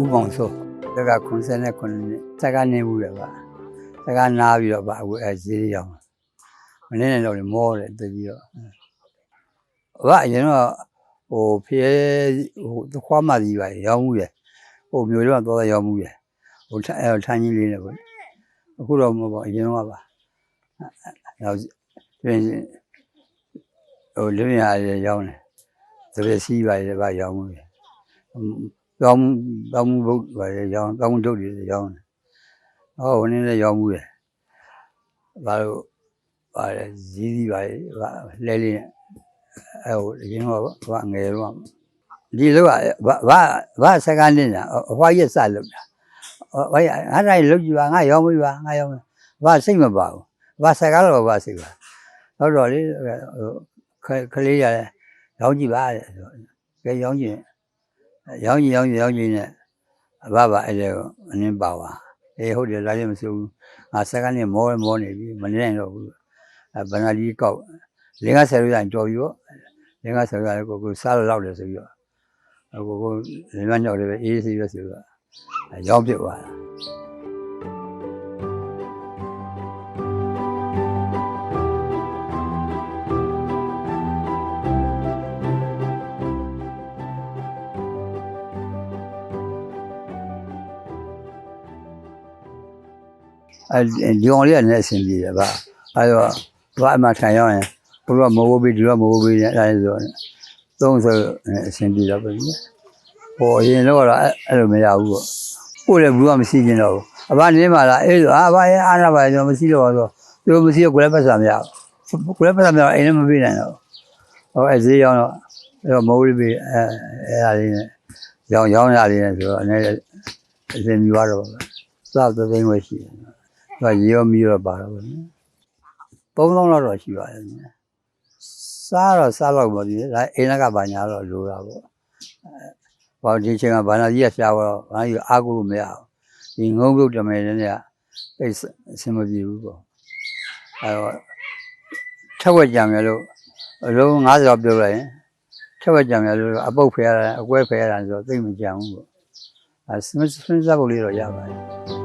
ဥပောင်ဆိုတက်က89နှစ်တက်ကနေဘူးရပါတက်ကနားပြီးတော့ဗာအခုအဲဈေးရောင်းမနေ့နဲ့တော့လေမောတယ်တကြီးတော့ဗာအရင်တော့ဟိုဖျဲဟိုသခွားမကြီးပါရောင်းမှုရဟိုမျိုးတော့တော့ရောင်းမှုရဟိုအဲထိုင်းကြီးလေးနဲ့ပေါ့အခုတော့မဟုတ်ပါအရင်တော့ပါနောက်ပြင်ဟိုလူမြာရရောင်းတယ်သပစီးပါရပါရောင်းမှုရ တောင်းတောင်းဘုတ်ပါလေရောင်းတောင်းဒုတ်တွေရောင်းတယ်ဟောဝင်နေရောင်းမှုရဘာလို့ပါလဲဇီးဇီးပါလေလဲလေးအဲဟိုအရင်တော့ဘာငယ်တော့ဒီလောကဘာဘာဘာစကန်နေတာအဖွားရက်စလောက်တာဘာရအားတိုင်းလောက်ကြည့်ပါငါရောင်းပြီပါငါရောင်းဘာစိတ်မပါဘူးဘာစကန်တော့ဘာစိတ်ပါတော့တော့လေခလေးရရောင်းကြည့်ပါတဲ့ကဲရောင်းကြည့် ရောင်းကြီးရောင်းကြီးရောင်းကြီးနဲ့အဘဘာအဲ့ဒါကိုအနည်းပါပါအေးဟုတ်တယ်ဒါလည်းမစိုးဘူးငါစက္ကန့်နဲ့မောမောနေပြီမနေနိုင်တော့ဘူးအဲဘဏ္ဍာကြီးကောက်လင်းကဆယ်ရိုးရကြော်ပြီးတော့လင်းကဆယ်ရိုးရကိုကိုစားလို့လောက်တယ်ဆိုပြီးတော့အကိုကိုလင်းမညောက်တယ်ပဲအေးစီပဲဆိုတော့ရောင်းပြစ်သွားတာ အဲဒီကောင်လေးကလည်းအဆင်ပြေတယ်ဗျအဲတော့ဘာအမှထိုင်ရောက်ရင်ဘုရားမဟုတ်ဘူးဒီတော့မဟုတ်ဘူးနဲ့အဲဒါဆိုသုံးဆိုအဆင်ပြေတော့ပဲဟိုအရင်တော့အဲ့လိုမရဘူးပေါ့ကိုယ်လည်းဘူးကမရှိကျင်တော့ဘူးအဘနေမှာလားအေးဆိုအာဘာရဲ့အားနာပါကျွန်တော်မရှိတော့ဆိုသူတို့မရှိတော့ကိုယ်လည်းပတ်စံမရဘူးကိုယ်လည်းပတ်စံမရအိမ်လည်းမပြေးနိုင်တော့ဟောအဲဈေးရောက်တော့အဲ့တော့မဟုတ်ဘူးအဲအဲအားလေးနဲ့ရောင်းရောင်းရလေးနဲ့ဆိုတော့အနေနဲ့အစင်မြူရတော့ပါစသသိန်းဝယ်ရှိတယ်သူ ကရေရောမီရောပါတော့ဗောနော်3000လောက်တော့ရှိပါတယ်ဗျစားတော့စားတော့မဟုတ်ဘူးဒါအိမ်လက်ကဘာညာတော့လိုတာပေါ့အဲဘာဒီချိန်ကဘာနာကြီးကရှားတော့ဘာကြီးအားကိုလို့မရဘူးဒီငုံပြုတ်တမယ်နဲ့ကအိတ်အဆင်မပြေဘူးပေါ့အဲတော့ထက်ဝက်ကြံရလို့အလုံး90လောက်ပြောလိုက်ရင်ထက်ဝက်ကြံရလို့အပုတ်ဖဲရတာအကွဲဖဲရတာဆိုတော့သိမကြံဘူးပေါ့အဲစမစင်းစားဖို့လေးတော့ရပါတယ်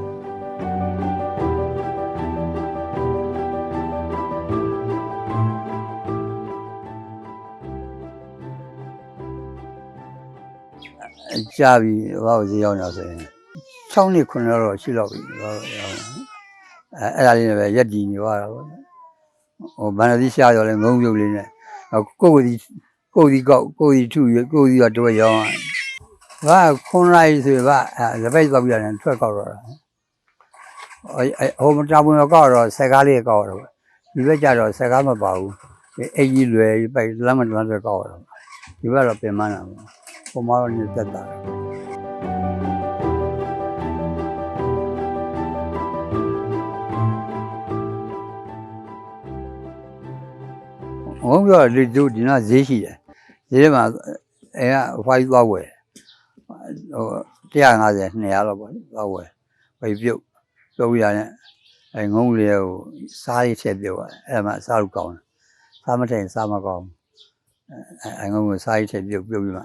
ကြာပြီဘာလို့ဈေးရောက်နေဆိုရင်6နှစ်9နှစ်တော့ရှိတော့ပြီဘာလို့ရောက်နေအဲအဲ့ဒါလေးနဲ့ပဲရက်တည်နေသွားတာပေါ့ဟိုဘန်နသီရှာရောလဲငုံပြုတ်လေးနဲ့ကိုယ်ကိုယ်ဒီကိုယ်ဒီကောက်ကိုယ်ဒီထုရကိုယ်ဒီတော့တော့ရောင်းဘာခွန်လိုက်ဆိုဘာအဲလက်ပိတ်တော့ပြရတယ်ထွက်ကောက်တော့တာအဲဟိုမတာပွန်ကောက်တော့ဆက်ကားလေးကောက်တော့ဒီဘက်ကျတော့ဆက်ကားမပါဘူးအိတ်ကြီးလွယ်ပိုက်လမ်းမလမ်းတွေကောက်တော့ဒီဘက်တော့ပင်မနာပေါ့ ပုံမတော့နေသက်တာငုံပြောလေတို့ဒီနာဈေးရှိတယ်ဈေးထဲမှာအဲကအဖွားကြီးသွားဝယ်ဟို150 200လောက်ပေါ့သွားဝယ်ဝယ်ပြုတ်ပြုတ်ရတဲ့အဲငုံလေးကိုစားရချက်ပြုတ်ရတယ်အဲ့ဒါမှစားလို့ကောင်းတယ်စားမထိုင်စားမကောင်းအဲအဲငုံကိုစားရချက်ပြုတ်ပြုတ်ပြီးမှ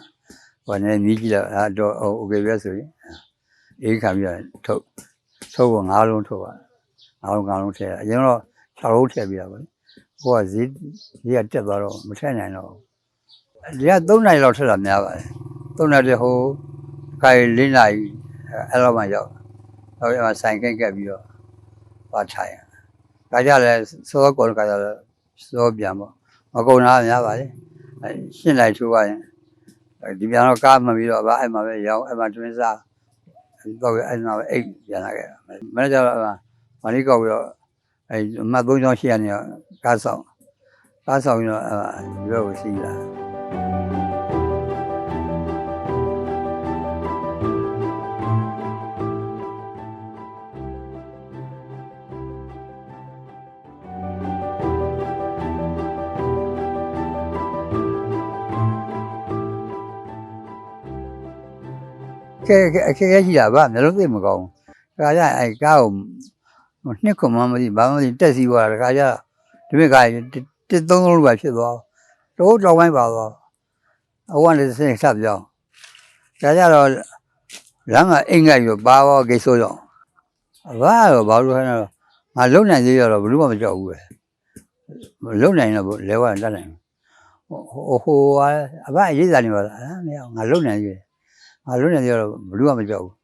ဟိုနဲ့မြည်ကြည့်တော့အဲတော့โอเคပဲဆိုရင်အေးခံပြီးတော့ထုတ်ထုတ်ဖို့၅လုံးထုတ်ပါ၅လုံး၅လုံးထည့်အရင်တော့6လုံးထည့်ပြရပါဟိုကဈေးဈေးကတက်သွားတော့မထည့်နိုင်တော့ဒီက3နိုင်လောက်ထည့်တာများပါတယ်3နိုင်တဲ့ဟိုခိုင်၄နိုင်အဲ့လိုမှရောက်တော့အဲ့မှာဆိုင်ကက်ကက်ပြီးတော့ပါထိုင်ဒါကြလဲစောကောကကြလဲစောပြန်ပေါ့မကုန်တာများပါလေရှင်းလိုက်ထိုးရရင် ဒီပြန်တော့ကားမှပြီးတော့ဗာအဲ့မှာပဲရောင်းအဲ့မှာတွင်းစားတော့အဲ့မှာပဲအိတ်ပြန်လာခဲ့တာမနေ့ကျတော့မလေးကောက်ပြီးတော့အဲ့အမှတ်၃ချောင်းရှိရနေတော့ကားဆောင်ကားဆောင်ပြီးတော့အဲ့ရွက်ကိုစီးလာ ကဲကဲအခက်အခဲရှိတာဗာမျိုးလုံးသိမကောင်းဘူးဒါကြရင်အဲ့ကားကိုနှစ်ခုမှမသိဘာမှမသိတက်စီသွားတာဒါကြဒီမဲ့ကားတစ်သုံးလုံးလိုပဲဖြစ်သွားတော့တောင်းဝိုင်းပါသွားအဝမ်းလေးစင်းဆက်ပြောင်းဒါကြတော့လမ်းကအင်္ဂါရောပါရောကိစ္စရောအဘကတော့ဘာလို့လဲငါလုံနိုင်သေးရတော့ဘလို့မှမကြောက်ဘူးပဲလုံနိုင်တော့လဲဝါတတ်နိုင်ဟိုဟိုအဘအရေးစားနေပါလားမရငါလုံနိုင်သေး ငါလုံနိုင်သေးတော့ဘလို့မှမကြောက်ဘူး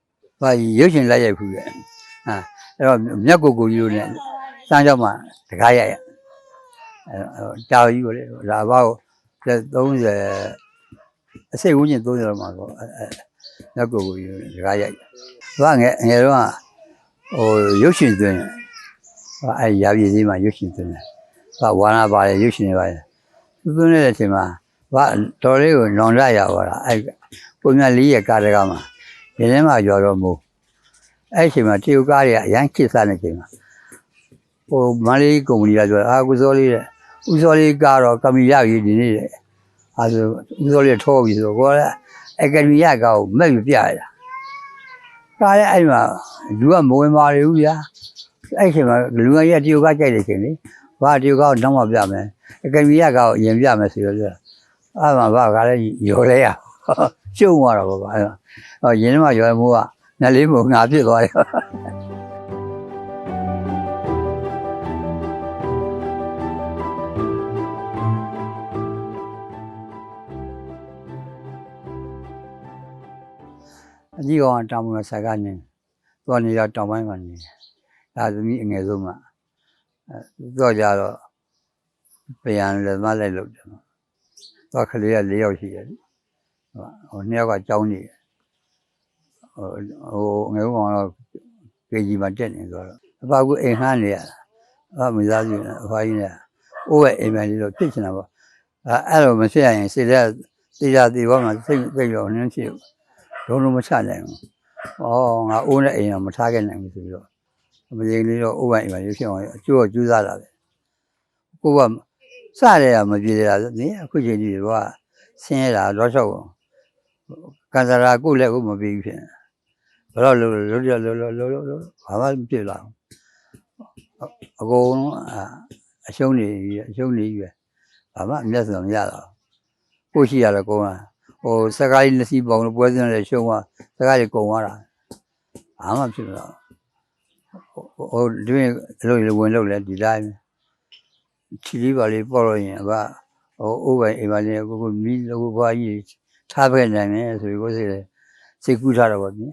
ဘာရုပ်ရှင်လိုက်ရိုက်ခုရဲ့ဟာအဲ့တော့မြတ်ကိုကိုကြီးတို့ ਨੇ စမ်းကြောက်မှတကားရိုက်ရအဲတာကြီးကိုလေလာဘောက်30အစိတ်ဝန်းကျင်30လောက်မှာပေါ့အဲမြတ်ကိုကိုကြီးတို့တကားရိုက်ဘာငယ်ငယ်တော့ဟိုရုပ်ရှင်သွင်းဟာအဲရာပြည်သေးမှာရုပ်ရှင်သွင်းတယ်ဘာဝါနာပါတယ်ရုပ်ရှင်တွေပါတယ်သွင်းနေတဲ့အချိန်မှာဘာတော်လေးကိုနောင်ရရပါတာအဲ ပုံမြလေးရကားတကားမှာဒီထဲမှာရော်တော့မို့အဲ့အချိန်မှာတရုတ်ကားတွေကအရန်ခစ်စားနေချိန်မှာဟိုမန္တလေးကုမ္ပဏီကပြောအာကုစောလေးတဲ့ဦးစောလေးကတော့ကမ္မီရကြီးဒီနေ့တဲ့အဲဆိုဦးစောလေးထောပြီဆိုတော့ကိုကအကယ်ဒမီရကောမက်ပြပြရတာကားရဲ့အဲ့မှာလူကမဝင်ပါလေဘူးဗျာအဲ့ချိန်မှာလူငယ်ကြီးကတရုတ်ကကြိုက်တယ်ရှင်လေဘာတရုတ်ကတော့နောက်မှပြမယ်အကယ်ဒမီရကောအရင်ပြမယ်ဆိုတော့ပြောအဲ့မှာဘာကလည်းရော်လဲရ ရှုံသွားတော့ဘာအဲ့ဟောရင်းမှာရော်မိုးကညလေးမို့ငါဖြစ်သွားတယ်အကြီးကောင်ကတောင်ပေါ်ဆက်ကနေသွားနေရတောင်ပိုင်းမှာနေတယ်ဒါသမီးအငယ်ဆုံးမှအဲတော့ကြတော့ပြန်လည်းမလိုက်လို့တယ်တော့ကလေးက၄ယောက်ရှိတယ် ဟိုနှစ်ယောက်ကကြောင်းနေတယ်ဟိုဟိုငယ်ကောင်တော့ကေကြီးမှာတက်နေဆိုတော့အပါကူအိမ်ခန်းနေရတာအမသားကြီးနဲ့အဖွားကြီးနဲ့အိုးရဲ့အိမ်မလေးတော့ဖြစ်ချင်တာပေါ့အဲအဲ့လိုမဖြစ်ရရင်စိတ်လက်တရားသေးဘောမှာစိတ်စိတ်ရောနင်းဖြစ်ဘူးလုံးလုံးမချနိုင်ဘူး။အော်ငါအိုးနဲ့အိမ်ကမထားခဲ့နိုင်ဘူးဆိုပြီးတော့မရင်လေးတော့အိုးပိုင်အိမ်မှာရွှေ့အောင်အကျိုးကိုကျူးစားတာပဲ။ကိုကစရဲရမပြေရတာနင်အခုချိန်ကြီးကဆင်းရဲတာတော့လျှောက် ကန်စရာကိုလည်းကိုမပြေဘူးဖြစ်နေ။ဘယ်တော့လို့လို့လို့လို့လို့လို့လို့ဘာမှမဖြစ်လာဘူး။အကုန်လုံးအရှုံးနေအရှုံးနေပြီ။ဘာမှအမျက်စုံမရတော့ကိုရှိရတော့ကောင်းတာဟိုစကားကြီးလက်စီပေါင်းလို့ပွဲစဉ်နဲ့ရှုံးသွားစကားကြီးကုန်သွားတာဘာမှဖြစ်မလာဟိုဒီလိုလိုဝင်လို့လဲဒီတိုင်းချီလေးပါလေးပေါ်လို့ရင်အဘဟိုအိုးပိုင်အိမ်ပါလေးကိုကိုမီးလို့ဘွားကြီး ထားခဲ့နိုင်မယ်ဆိုပြီးကိုစိတ်စိတ်ကူးထားတော့ဗောဗျ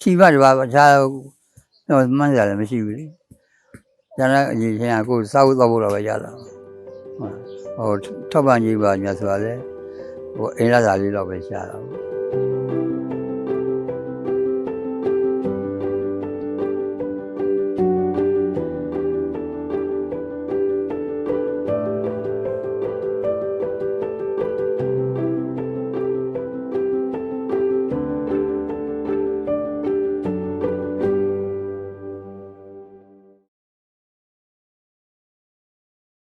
ချီပါတပါအခြားတော့မှန်းကြလည်းမရှိဘူးလေကျန်တဲ့အရေးချင်းကကိုစားဖို့တော့ဖို့တော့ပဲရတာဟိုထောက်ပံ့ကြီးပါညာဆိုတာလေဟိုအင်းလာစာလေးတော့ပဲရှားတာပေါ့